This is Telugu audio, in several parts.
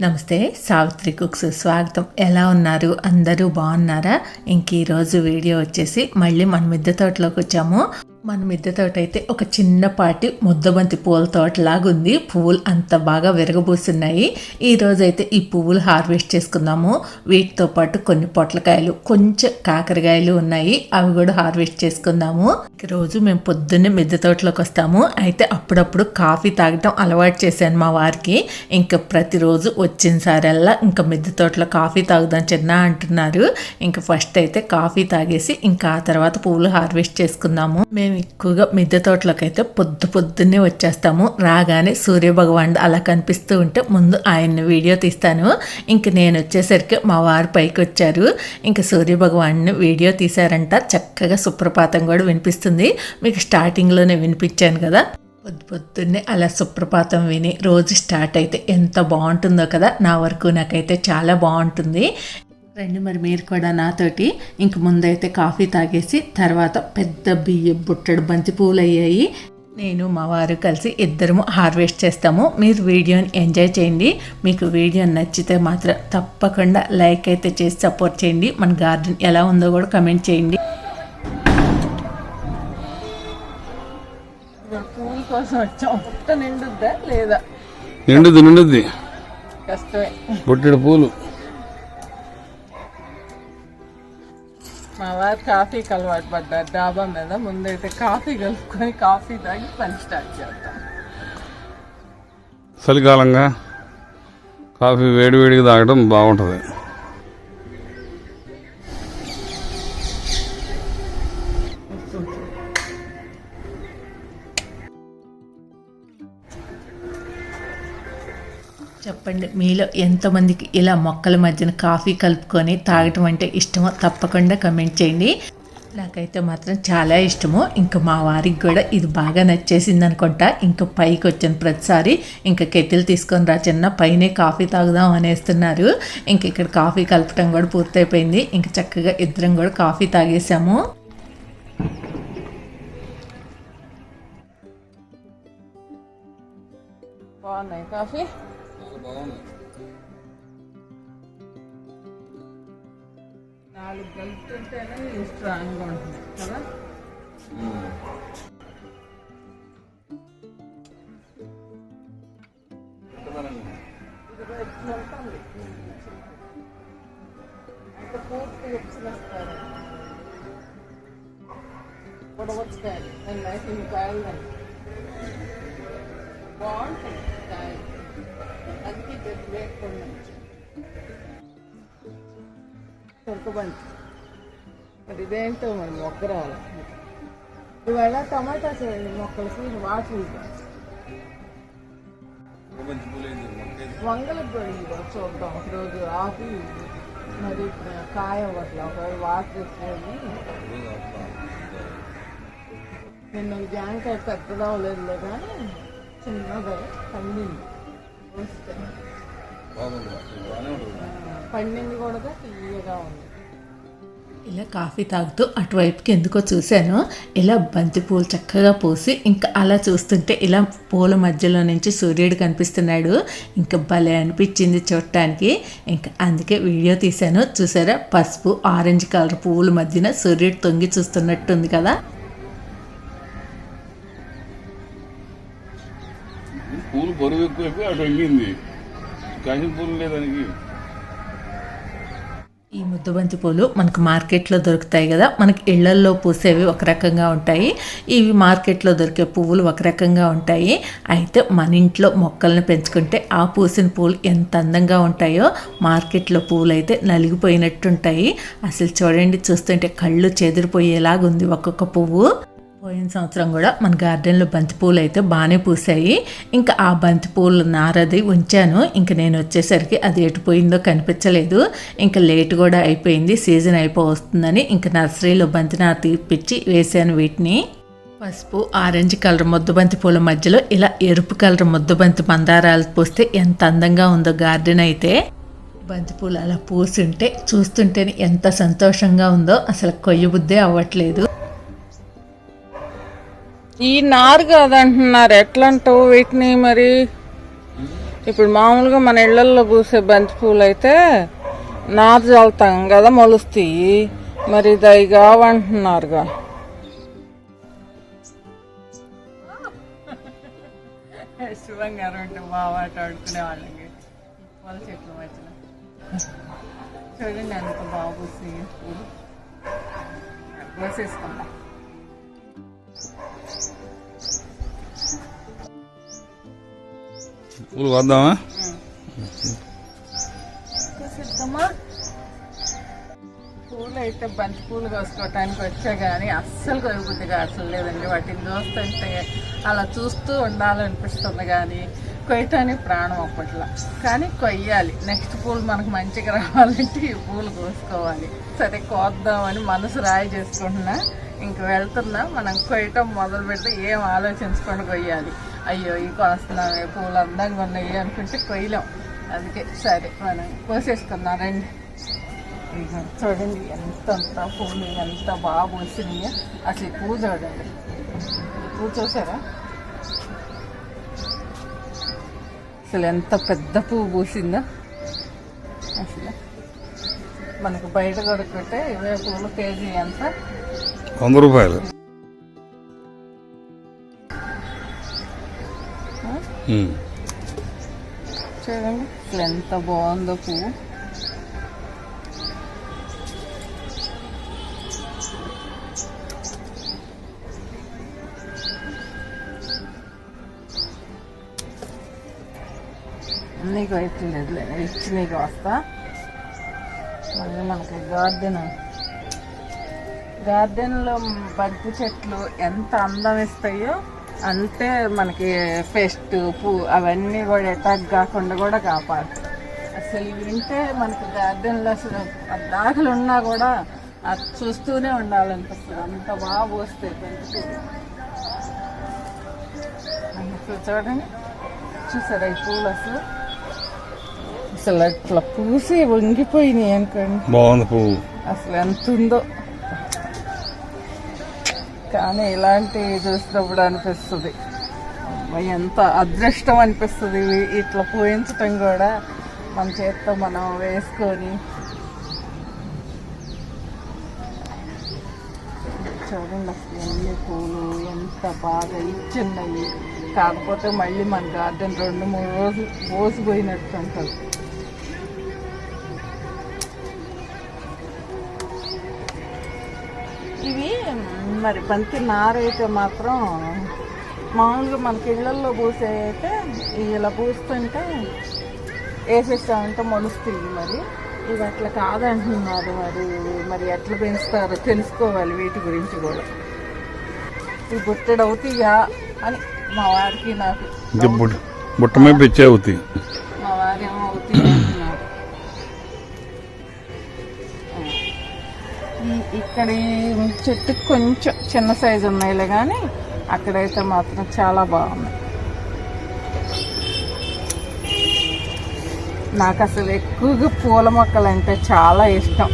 నమస్తే సావిత్రి కుక్స్ స్వాగతం. ఎలా ఉన్నారు? అందరూ బాగున్నారా? ఇంక ఈరోజు వీడియో వచ్చేసి మళ్ళీ మన మిద్దె తోటలోకి వచ్చాము. మన మిద్దె తోట అయితే ఒక చిన్నపాటి ముద్దబంతి పూల తోటలాగుంది. పువ్వులు అంత బాగా విరగబూస్తున్నాయి ఈ ఈ పువ్వులు హార్వెస్ట్ చేసుకుందాము. వీటితో పాటు కొన్ని పొట్లకాయలు కొంచెం కాకరకాయలు ఉన్నాయి. అవి కూడా హార్వెస్ట్ చేసుకుందాము. ఈ రోజు మేము పొద్దున్నే మిద్దె తోటలోకి వస్తాము అయితే అప్పుడప్పుడు కాఫీ తాగడం అలవాటు చేశాను మా వారికి. ఇంకా ప్రతిరోజు వచ్చిన సారల్లా ఇంకా మిద్దె తోటలో కాఫీ తాగుదాం చిన్న అంటున్నారు. ఇంకా ఫస్ట్ అయితే కాఫీ తాగేసి ఇంకా ఆ తర్వాత పువ్వులు హార్వెస్ట్ చేసుకుందాము. మేము ఎక్కువగా మిద్దె తోటలోకి అయితే పొద్దు పొద్దున్నే వచ్చేస్తాము. రాగానే సూర్యభగవానుడు అలా కనిపిస్తూ ఉంటే ముందు ఆయన్ని వీడియో తీస్తాను. ఇంక నేను వచ్చేసరికి మా వారు పైకి వచ్చారు. ఇంక సూర్యభగవాన్ని వీడియో తీశారంట. చక్కగా సుప్రపాతం కూడా వినిపిస్తుంది. మీకు స్టార్టింగ్లోనే వినిపించాను కదా. పొద్దు పొద్దున్నే అలా సుప్రపాతం విని రోజు స్టార్ట్ అయితే ఎంత బాగుంటుందో కదా. నా వరకు నాకైతే చాలా బాగుంటుంది. రండి మరి మీరు కూడా నాతోటి. ఇంక ముందైతే కాఫీ తాగేసి తర్వాత పెద్ద బియ్య బుట్టడు బంతి పువ్వులు అయ్యాయి నేను మా వారు కలిసి ఇద్దరము హార్వెస్ట్ చేస్తాము. మీరు వీడియోని ఎంజాయ్ చేయండి. మీకు వీడియో నచ్చితే మాత్రం తప్పకుండా లైక్ అయితే చేసి సపోర్ట్ చేయండి. మన గార్డెన్ ఎలా ఉందో కూడా కమెంట్ చేయండి. పూల కోసం వచ్చాం? నిండుద్దా లేదా? నిండుద్ది నిండుద్ది. కష్టమే. బొట్టెడు పూలు. మా వారు కాఫీకి అలవాటు పడ్డారు డాబా మీద ముందైతే కాఫీ కలుపుకొని కాఫీ తాగి పని స్టార్ట్ చేద్దాం. చలికాలంగా కాఫీ వేడివేడిగా తాగడం బాగుంటుంది. చెప్పండి. మీలో ఎంతమందికి ఇలా మొక్కల మధ్యన కాఫీ కలుపుకొని తాగటం అంటే ఇష్టమో తప్పకుండా కమెంట్ చేయండి. నాకైతే మాత్రం చాలా ఇష్టము. ఇంకా మా వారికి కూడా ఇది బాగా నచ్చేసింది అనుకుంటా. ఇంకా పైకి వచ్చిన ప్రతిసారి. ఇంకా కెటిల్ తీసుకొని రా చిన్న పైనే కాఫీ తాగుదాం అనేస్తున్నారు. ఇంక ఇక్కడ కాఫీ కలపటం కూడా పూర్తయిపోయింది. ఇంకా చక్కగా ఇద్దరం కూడా కాఫీ తాగేసాము. బాగున్నాయి కాఫీ? నాలుగు కలుపుతుంటేనే స్ట్రాంగ్గా ఉంటుంది కదా. అంటే పూర్తిగా ఇచ్చినేస్తారు పొడవచ్చుకాయలు నేను లైఫ్ ఇన్ని కాయలు బాగుంటుంది కాయలు. దొరకబండి మరి ఇదేంటో మరి మొగ్గ రావాలి. ఇవాళ టమాటా చేయండి మొక్కలకి వాటర్ ఇవ్వాలి వంగలకు కూడా ఇవ్వ చూద్దాం ఒకరోజు ఆకు మరి కాయ అవ్వట్లే ఒకవేళ వాటర్ ఎక్కువని నిన్న జాంకాయ పెద్దదా లేదు కానీ చిన్నగా పండింది. పండింది కూడా తీయగా ఉంది ఇలా కాఫీ తాగుతూ అటువైపుకి ఎందుకో చూశాను. ఇలా బంతి పూలు చక్కగా పూసి ఇంకా అలా చూస్తుంటే ఇలా పూల మధ్యలో నుంచి సూర్యుడు కనిపిస్తున్నాడు. ఇంకా భలే అనిపించింది చూడటానికి. ఇంకా అందుకే వీడియో తీశాను. చూసారా? పసుపు ఆరెంజ్ కలర్ పువ్వుల మధ్యన సూర్యుడు తొంగి చూస్తున్నట్టుంది కదా? పూలు బరువు ఎక్కువ అటు వంగింది కాసిన పూలు లేదానికి ఈ ముద్దబంతి పూలు మనకు మార్కెట్లో దొరుకుతాయి కదా. మనకి ఇళ్ళల్లో పూసేవి ఒక రకంగా ఉంటాయి. ఇవి మార్కెట్లో దొరికే పువ్వులు ఒక రకంగా ఉంటాయి. అయితే మన ఇంట్లో మొక్కలను పెంచుకుంటే ఆ పూసిన పూలు ఎంత అందంగా ఉంటాయో మార్కెట్లో పువ్వులు అయితే నలిగిపోయినట్టుంటాయి. అసలు చూడండి చూస్తుంటే కళ్ళు చెదిరిపోయేలాగా ఉంది ఒక్కొక్క పువ్వు. పోయిన సంవత్సరం కూడా మన గార్డెన్లో బంతిపూలు అయితే బాగానే పూసాయి. ఇంకా ఆ బంతిపూలు నారది ఉంచాను. ఇంకా నేను వచ్చేసరికి అది ఎటు పోయిందో కనిపించలేదు. ఇంకా లేట్ కూడా అయిపోయింది. సీజన్ అయిపో వస్తుందని ఇంకా నర్సరీలో బంతి నార తీపిచ్చి వేసాను వీటిని. పసుపు ఆరెంజ్ కలర్ ముద్దబంతి పూల మధ్యలో ఇలా ఎరుపు కలర్ ముద్దబంతి మందారాలు పూస్తే ఎంత అందంగా ఉందో గార్డెన్ అయితే. బంతిపూలు అలా పూస్తుంటే చూస్తుంటేనే ఎంత సంతోషంగా ఉందో. అసలు కొయ్య బుద్ధే అవ్వట్లేదు. ఈ నారు కాదంటున్నారు. ఎట్లంటావు వీటిని మరి? ఇప్పుడు మామూలుగా మన ఇళ్ళల్లో పూసే బంతి పూలు అయితే నారు చల్లుతాం కదా మొలుస్తాయి మరి ఇది అవి కావంటున్నారుగా. శివంగారు అంటే బావాట ఆడుకునే వాళ్ళకి వాళ్ళ చెట్ల మధ్యన చూడండి ఎంత బాగా పూసి పూలు వేసేసుకుందాం పూలు వద్దామా? పూలు అయితే బంతి పూలు కోసుకోవటానికి వచ్చా కానీ అస్సలు అభిబుద్దిగా అసలు లేదండి. వాటిని చూస్తుంటే అలా చూస్తూ ఉండాలనిపిస్తుంది కానీ కొయ్యటానికి ప్రాణం అప్పట్లో. కానీ కొయ్యాలి. నెక్స్ట్ పూలు మనకు మంచిగా రావాలంటే ఈ పూలు కోసుకోవాలి. సరే కోద్దామని మనసు రాయి చేసుకుంటున్నా. ఇంక వెళ్తున్నా మనం కొయ్యటం మొదలు పెడితే ఏం ఆలోచించుకొని కొయ్యాలి. అయ్యో ఈ కోస్తున్నాం పూలు అందంగా ఉన్నాయి అనుకుంటే కొయ్యలేం. అందుకే సరే మనం కోసేసుకున్నాం రండి. చూడండి ఎంత అంత పూలు ఎంత బాగా పూసినాయో. అసలు పూ చూడండి. పూ చూసారా? అసలు ఎంత పెద్ద పువ్వు పూసిందో. అసలు మనకు బయట కొడుకుంటే ఇవే పూలు కేజీ ఎంత? వంద రూపాయలు. చూడండి ఎంత బాగుందో పువ్వు. నీకు అయిపోలేదు ఇచ్చి నీకు వస్తా మళ్ళీ మనకి గార్డెన్ గార్డెన్లో బంతి చెట్లు ఎంత అందం ఇస్తాయో అంతే మనకి పెస్ట్ పూ అవన్నీ కూడా అటాక్ కాకుండా కూడా కాపాడు అసలు ఇవి వింటే మనకి గార్డెన్లో అసలు దాఖలు ఉన్నా కూడా అది చూస్తూనే ఉండాలనిపిస్తుంది. అంత బాగా పోస్తాయి చూడండి. చూసారా ఈ పూలు అసలు? అసలు అట్లా పూసి వంగిపోయినాయి అనుకోండి. బాగుంది పువ్వు అసలు ఎంత ఉందో. కానీ ఇలాంటివి చూసినప్పుడు అనిపిస్తుంది. ఎంత అదృష్టం అనిపిస్తుంది. ఇవి ఇట్లా పూయించటం కూడా మన చేత్తో మనం వేసుకొని. చూడండి అసలు ఎన్ని పూలు ఎంత బాగా ఇచ్చున్నాయి కాకపోతే మళ్ళీ మన గార్డెన్ రెండు మూడు రోజులు పోసిపోయినట్టు ఉంటుంది. మరి బంతి నారైతే మాత్రం మామూలుగా మనకి ఇళ్ళల్లో పూసే అయితే ఇలా పూస్తుంటే వేసేస్తామంటే మొలుస్తాయి మరి. ఇవి అట్లా కాదంటున్నారు మరి. మరి ఎట్లా పెంచుతారో తెలుసుకోవాలి వీటి గురించి కూడా. ఇవి బుట్టెడు అవుతాయా అని మా వారికి నాకు బుట్ట మీద పిచ్చే అవుతాయి. మా వారేమో అవుతాయి. ఇక్కడ చెట్టు కొంచెం చిన్న సైజు ఉన్నాయిలే కానీ అక్కడైతే మాత్రం చాలా బాగుంది నాకు అసలు ఎక్కువగా పూల మొక్కలు అంటే చాలా ఇష్టం.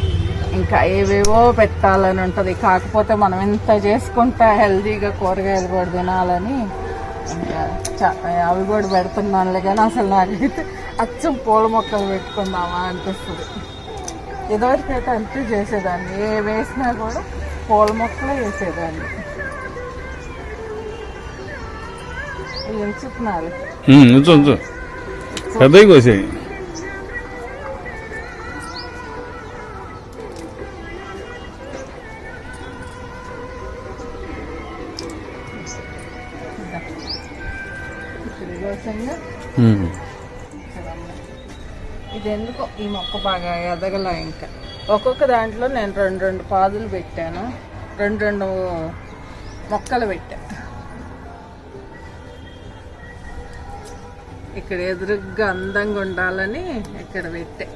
ఇంకా ఏవేవో పెట్టాలని ఉంటుంది. కాకపోతే మనం ఇంత చేసుకుంటా హెల్తీగా కూరగాయలు కూడా తినాలని ఇంకా చ- అవి కూడా పెడుతున్నానులే కానీ అసలు నాకైతే అచ్చం పూల మొక్కలు పెట్టుకుందామా అనిపిస్తుంది. ఇదివరకైతే అంతే చేసేదాన్ని. ఏ వేసినా కూడా పూల మొక్కలే వేసేదాన్ని. ఎంచుతున్నారు ఉంచుతున్నారు ఉమ్, పెద్దవి ఈ మొక్క బాగా ఎదగల ఇంకా. ఒక్కొక్క దాంట్లో నేను రెండు రెండు పాదులు పెట్టాను. రెండు రెండు మొక్కలు పెట్టాను ఇక్కడ ఎదురుగ్గా అందంగా ఉండాలని ఇక్కడ పెట్టా.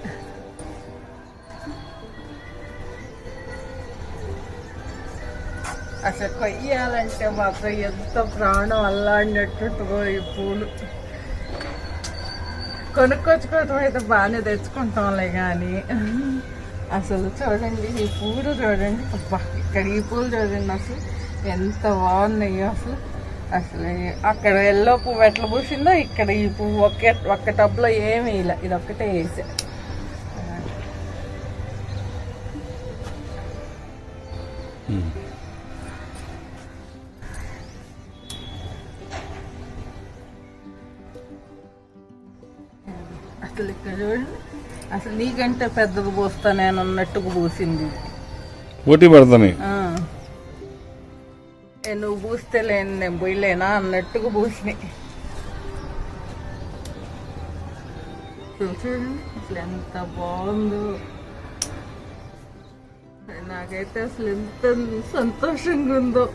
అసలు కొయ్యాలంటే మాత్రం ఎంత ప్రాణం అల్లాడినట్టు ఈ పూలు. కొనుక్కొచ్చుకోవటం అయితే బాగానే తెచ్చుకుంటాంలే కానీ అసలు చూడండి ఈ పూలు చూడండి. అబ్బా ఇక్కడ ఈ పూలు చూడండి అసలు ఎంత బాగున్నాయో అసలు. అసలు అక్కడ ఎల్లో పువ్వు ఎట్లా పూసిందో ఇక్కడ ఈ పువ్వు ఒకే ఒక్క టబ్లో ఏమీ ఇలా ఇది ఒక్కటే వేసా. అసలు ఇక్కడ చూడండి అసలు నీకంటే పెద్దది పూస్తా నేను అన్నట్టుగా పూసింది. పోటీ. ఏ నువ్వు పూస్తే లేని నేను పోయలేనా అన్నట్టుగా పూసినాయి చూడండి అసలు ఎంత బాగుందో. నాకైతే అసలు ఎంత సంతోషంగా ఉందో.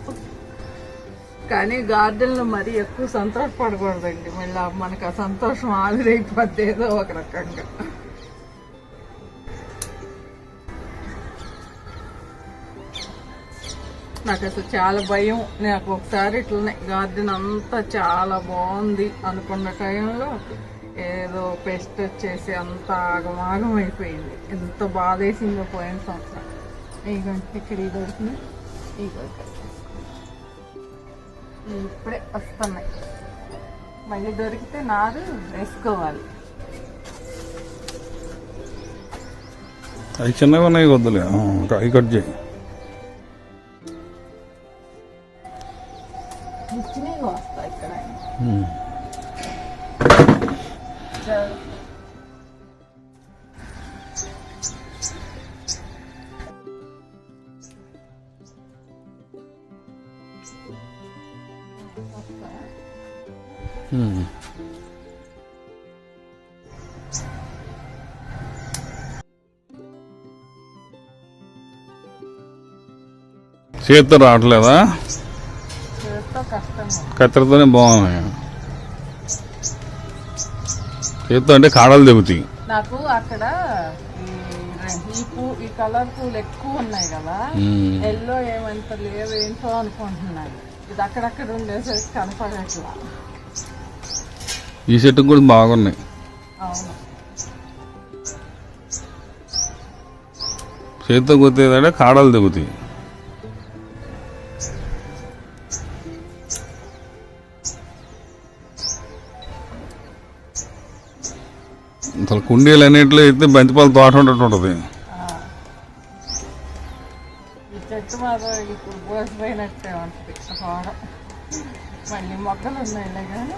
కానీ గార్డెన్లో మరీ ఎక్కువ సంతోషపడకూడదండి. మళ్ళీ మనకు ఆ సంతోషం ఆవిరైపోద్ది ఏదో ఒక రకంగా. నాకు అసలు చాలా భయం. నాకు ఒకసారి ఇట్లనే గార్డెన్ అంతా చాలా బాగుంది అనుకున్న టైంలో ఏదో పెస్ట్ వచ్చేసి అంత ఆగమాగం అయిపోయింది. ఎంత బాధ వేసిందో పోయిన సంవత్సరం. ఇక ఇక్కడ ఈ దొరికింది ఈ ఇప్పుడే వస్తున్నాయి. మళ్ళీ దొరికితే నారు వేసుకోవాలి. అవి చిన్నగా ఉన్నాయి వద్దులే ఆ, అవి కట్ చేయి. చేత్తో రావట్లేదా? కత్తెరతోనే బాగున్నాయి. చేత్తో అంటే కాడలు దిగుతాయి నాకు అక్కడ ఈ పూ ఈ కలర్ పూలు ఎక్కువ ఉన్నాయి కదా. ఎల్లో ఏమంత లేవు ఏంటో అనుకుంటున్నాను. ఇది అక్కడక్కడ ఉండేసరికి కనపడట్లా. ఈ చెట్టుకు కూడా బాగున్నాయి. అవును. చేత్తో కొత్తేదంటే కాడలు దిగుతాయి. అసలు కుండీలు అన్నింటిలో అయితే బంతిపాలు తోట ఉండటం ఉంటుంది. మళ్ళీ మొక్కలు ఉన్నాయిలే కానీ.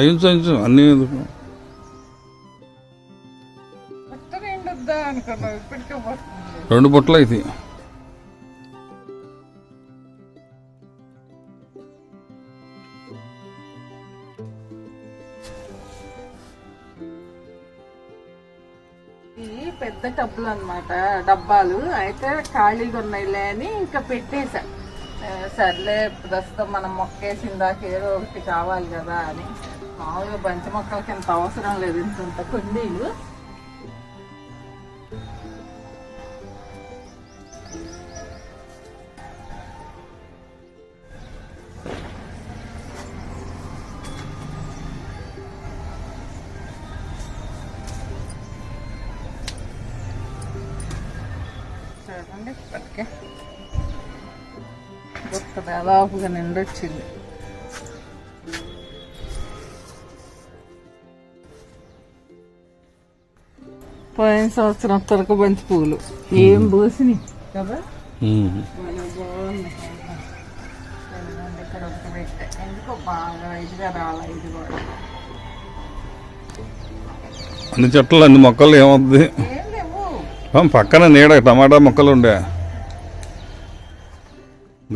అయించు అయించు అన్నీ వస్తుంది రెండు బుట్టలు అయితే. పెద్ద టబ్బులు అన్నమాట డబ్బాలు. అయితే ఖాళీగా ఉన్నాయిలే అని ఇంకా పెట్టేశా. సర్లే ప్రస్తుతం మనం మొక్కేసిన దాకా ఏదో ఒకటి కావాలి కదా అని. మామూలుగా బంతి మొక్కలకి ఇంత అవసరం లేదు ఇంత ఇంత కుండీలు. దాదాపుగా నిండొచ్చింది. పోయిన సంవత్సరం తొలక బంతి పువ్వులు ఏం పూసినాయి కదా? ఉమ్. భలే బాగున్నాయి. చూడండి, ఇక్కడ ఒకటి పెట్టా. ఎందుకో బాగా ఇదిగా రాలా ఇది కూడా. అన్ని చెట్లు అన్ని మొక్కలు ఏమవుద్ది? పక్కన నీడ టమాటా మొక్కలు ఉండే.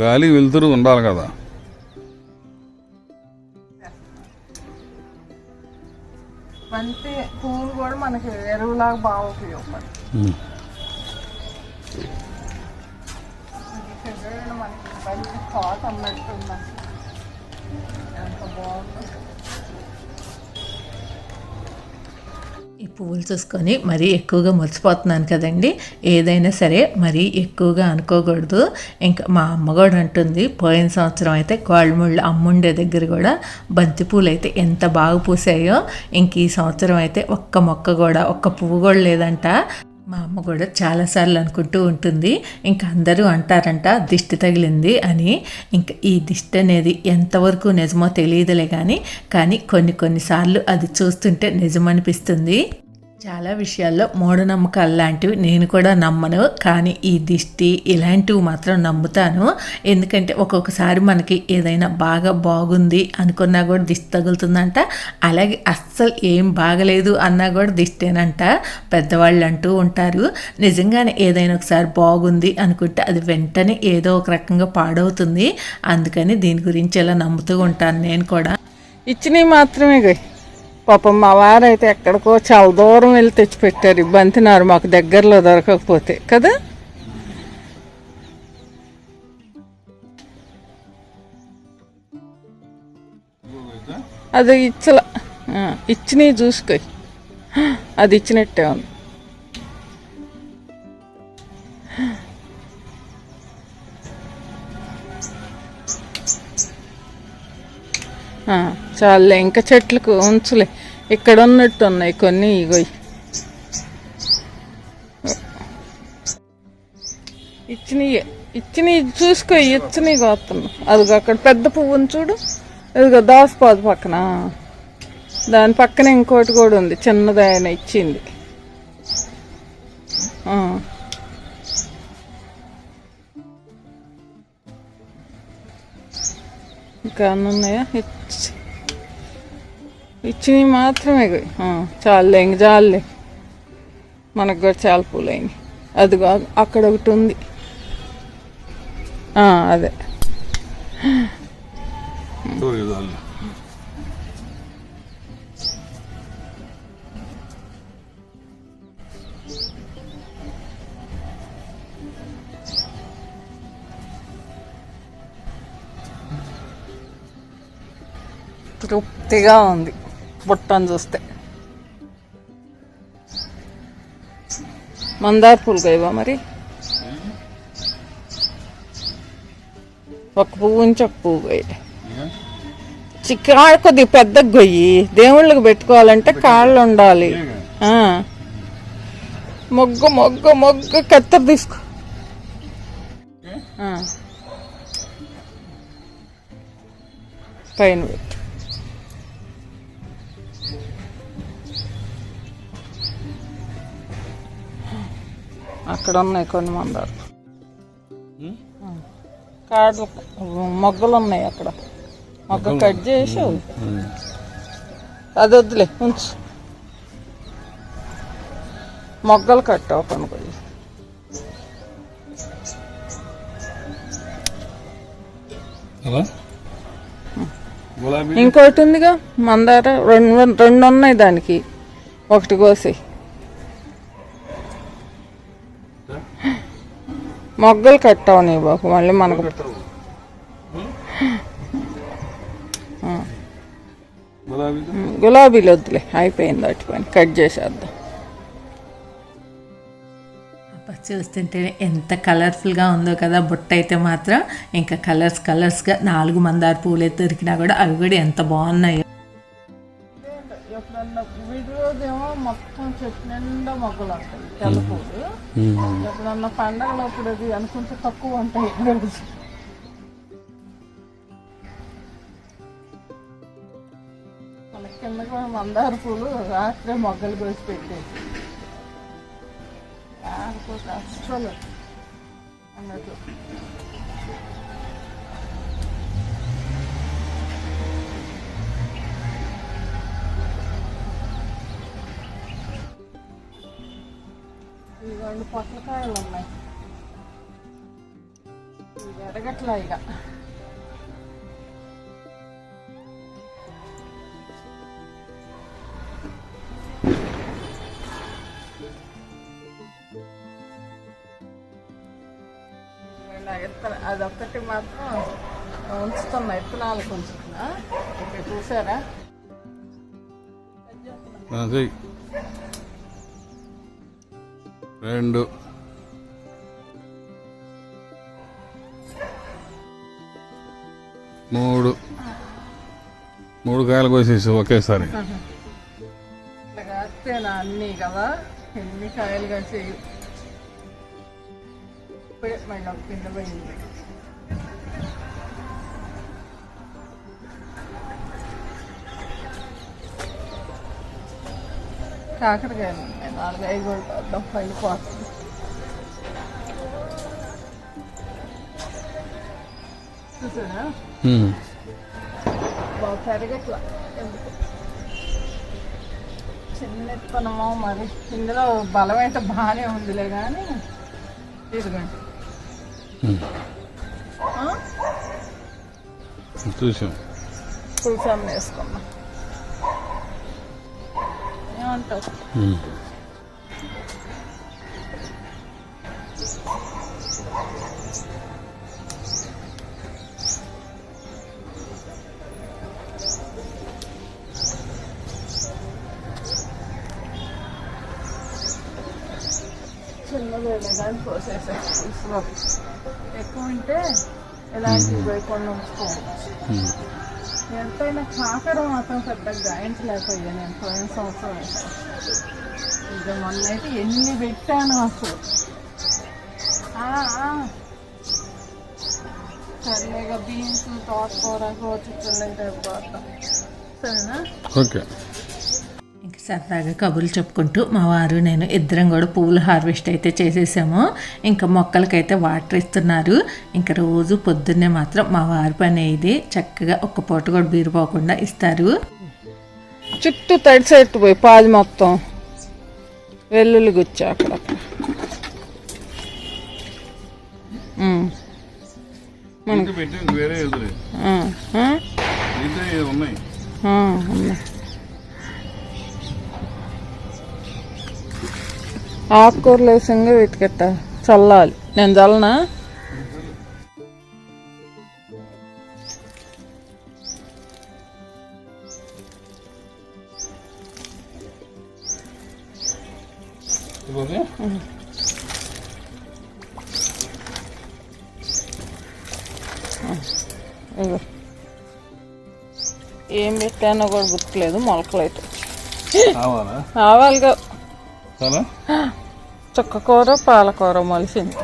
గాలి వెలుతురు ఉండాలి కదా. బంతి పువ్వులు కూడా మనకి ఎరువులాగా బాగా ఉపయోగపడతాయి. మనకి బంతి. ఎంత బాగుందో. ఈ పువ్వులు చూసుకొని మరీ ఎక్కువగా మర్చిపోతున్నాను కదండి. ఏదైనా సరే మరీ ఎక్కువగా అనుకోకూడదు. ఇంకా మా అమ్మ కూడా అంటుంది పోయిన సంవత్సరం అయితే కోళ్ళముళ్ళు అమ్ముండే దగ్గర కూడా బంతి పూలు అయితే ఎంత బాగా పూసాయో ఇంక ఈ సంవత్సరం అయితే ఒక్క మొక్క కూడా ఒక్క పువ్వు కూడా లేదంట. మా అమ్మ కూడా చాలాసార్లు అనుకుంటూ ఉంటుంది. ఇంకా అందరూ అంటారంట దిష్టి తగిలింది అని. ఇంకా ఈ దిష్టి అనేది ఎంతవరకు నిజమో తెలియదులే కానీ కానీ కొన్ని కొన్నిసార్లు అది చూస్తుంటే నిజమనిపిస్తుంది. చాలా విషయాల్లో మూఢనమ్మకాలు లాంటివి నేను కూడా నమ్మను. కానీ ఈ దిష్టి ఇలాంటివి మాత్రం నమ్ముతాను. ఎందుకంటే ఒక్కొక్కసారి మనకి ఏదైనా బాగా బాగుంది అనుకున్నా కూడా దిష్టి తగులుతుందంట. అలాగే అస్సలు ఏం బాగలేదు అన్నా కూడా దిష్టేనంట పెద్దవాళ్ళు అంటూ ఉంటారు. నిజంగానే ఏదైనా ఒకసారి బాగుంది అనుకుంటే అది వెంటనే ఏదో ఒక రకంగా పాడవుతుంది. అందుకని దీని గురించి ఇలా నమ్ముతూ ఉంటాను నేను కూడా. ఇచ్చినవి మాత్రమే పాపం మా వారైతే ఎక్కడికో చాలా దూరం వెళ్ళి తెచ్చిపెట్టారు. ఈ బంతినారు మాకు దగ్గరలో దొరకకపోతే. కదా? అది ఇచ్చల ఇచ్చినవి చూసుకో. అది ఇచ్చినట్టే ఉంది. ఆ, చాలే ఇంకా చెట్లకు ఉంచులే. ఇక్కడ ఉన్నట్టు ఉన్నాయి కొన్ని ఇగోయి ఇచ్చినవి ఇచ్చినవి చూసుకో ఇచ్చినవి కోస్తున్నా అదిగో అక్కడ పెద్ద పువ్వుని చూడు. ఇదిగో దాసపాదు పక్కన. దాని పక్కన ఇంకోటి కూడా ఉంది చిన్నది ఆయన ఇచ్చింది. ఆ. ఇంకా అన్నున్నాయా ఇచ్చి. ఇచ్చినవి మాత్రమే చాలులే ఇంక చాలులే. మనకు కూడా చాలా పూలు అయినాయి అదిగో అక్కడ ఒకటి ఉంది. అదే. తృప్తిగా ఉంది. బుట్టను చూస్తే. మందార పూలు కాయవా మరి? ఒక పువ్వు నుంచి ఒక పువ్వు గొయ్యి చిక్కాడ కొద్దిగా పెద్ద గొయ్యి. దేవుళ్ళకి పెట్టుకోవాలంటే కాళ్ళు ఉండాలి. ఆ. మొగ్గు మొగ్గు మొగ్గు కత్తెర తీసుకో. ఆ. పైన పెట్టు. అక్కడ ఉన్నాయి కొన్ని మందారు కాడలు మొగ్గలు ఉన్నాయి అక్కడ. మొగ్గ కట్ చేసి అది వద్దులే ఉంచు. మొగ్గలు అలా? గులాబీ ఇంకోటి ఉందిగా మందార రెండు రెండు ఉన్నాయి దానికి. ఒకటి కోసి మొగ్గలు కట్టావు నీ బాబు మళ్ళీ మనకు గులాబీ గులాబీలు? వద్దులే అయిపోయింది అటు పని కట్ చేసేద్దాం. అబ్బా, చూస్తుంటేనే ఎంత కలర్ఫుల్గా ఉందో కదా బుట్ట అయితే మాత్రం. ఇంకా కలర్స్ కలర్స్గా నాలుగు మందార పూలు దొరికినా కూడా అవి కూడా ఎంత బాగున్నాయో. చెట్టు నిండా మొగ్గలు ఉంటాయి తెల్ల పూలు ఎప్పుడన్నా పండగలప్పుడు అది అనుకుంటే తక్కువ ఉంటాయి మన కింద మందార పూలు రాత్రే మొగ్గలు కోసి పెట్టేసి. ఆడుకోక అస్సలు అన్నట్లు ఇదిగోండి పొట్లకాయలు ఉన్నాయి. ఇవి ఇక. ఇదిగోండి ఆ అదొక్కటి మాత్రం ఉంచుతున్నా ఇత్తనాలకు ఉంచుతున్నా ఇక్కడ చూసారా? రెండు. మూడు. మూడు కాయలు కోసేసి ఒకేసారి. అన్ని అన్నీ కదా ఎన్ని కాయలు కాసేవి ఇప్పుడే మళ్ళీ కింద పోయింది. కాకరకాయలు. ఉన్నాయి నాలుగు ఐదు కూడా వద్దాం వెళ్ళిపోతుంది చూసారా ఉమ్. బాగా పెరగట్లా ఎందుకు చిన్న ఎత్తుకున్నామో మరి ఇందులో బలం అయితే బాగానే ఉందిలే కానీ ఇదిగోండి? చూసాం పులుసు వేసుకున్నాం ఏమంటావు ఉమ్. చిన్నది కానీ పోసేసే పులుసులో ఎక్కువ ఉంటే ఇలాంటివి వేయకుండా ఉంచుకోవచ్చు. ఎంతైనా కాకర మాత్రం పెద్దగా గాయించలేకపోయా నేను పోయిన సంవత్సరం అయితే ఇక మొన్న అయితే ఎన్ని పెట్టాను అసలు బీన్స్ సరేనా? ఓకే. ఇంక సరదాగా కబుర్లు చెప్పుకుంటూ మా వారు నేను ఇద్దరం కూడా పువ్వులు హార్వెస్ట్ అయితే చేసేసాము. ఇంకా మొక్కలకైతే వాటర్ ఇస్తున్నారు. ఇంకా రోజు పొద్దున్నే మాత్రం మా వారి పని ఇది. చక్కగా ఒక్క పూట కూడా బీరిపోకుండా ఇస్తారు. చుట్టూ తడి చెట్టు పోయి పాది మొత్తం వెల్లుల్లి గుచ్చా అక్కడ ఇంక వేరే ఉన్నాయి? ఆకుకూరలు వేసంగా వీటికెట్ట చల్లాలి. నేను చల్లనా? ఇదిగోదే. ఇగో. ఏం పెట్టానో కూడా గుర్తులేదు మొలకలు అయితే ఆవాలుగా. చుక్క కూర పాలకూర మొలిసింది.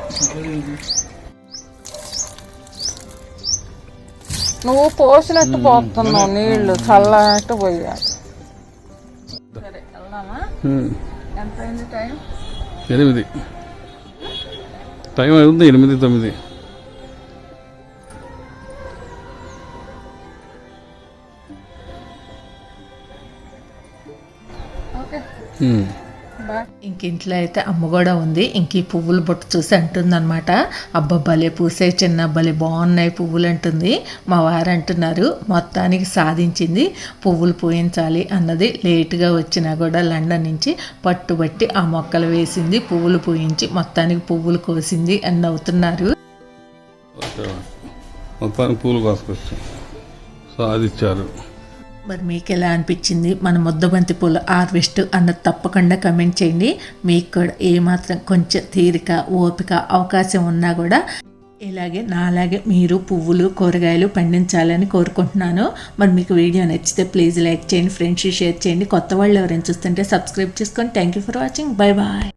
నువ్వు పోసినట్టు పోతున్నావు నీళ్ళు చల్లనట్టు పోయాలి. ఎనిమిది. టైం అవుతుంది ఎనిమిది తొమ్మిది. ఇంక ఇంట్లో అయితే అమ్మ కూడా ఉంది. ఇంక ఈ పువ్వులు బొట్టు చూసి అంటుందన్నమాట. అబ్బా భలే పూసే చిన్న భలే బాగున్నాయి పువ్వులు అంటుంది. మా వారు అంటున్నారు మొత్తానికి సాధించింది. పువ్వులు పూయించాలి అన్నది. లేటుగా వచ్చినా కూడా లండన్ నుంచి పట్టుబట్టి ఆ మొక్కలు వేసింది. పువ్వులు పూయించి మొత్తానికి పువ్వులు కోసింది అని నవ్వుతున్నారు. మొత్తానికి పూలు కోసుకొచ్చాం. సాధించారు. మరి మీకు ఎలా అనిపించింది? మన ముద్దబంతి పూల హార్వెస్ట్ అన్నది తప్పకుండా కమెంట్ చేయండి. మీకు కూడా ఏమాత్రం కొంచెం తీరిక ఓపిక అవకాశం ఉన్నా కూడా ఇలాగే నాలాగే మీరు పువ్వులు కూరగాయలు పండించాలని కోరుకుంటున్నాను. మరి మీకు వీడియో నచ్చితే ప్లీజ్ లైక్ చేయండి ఫ్రెండ్స్ షేర్ చేయండి. కొత్త వాళ్ళు ఎవరైనా చూస్తుంటే సబ్స్క్రైబ్ చేసుకోండి thank you for watching. Bye bye.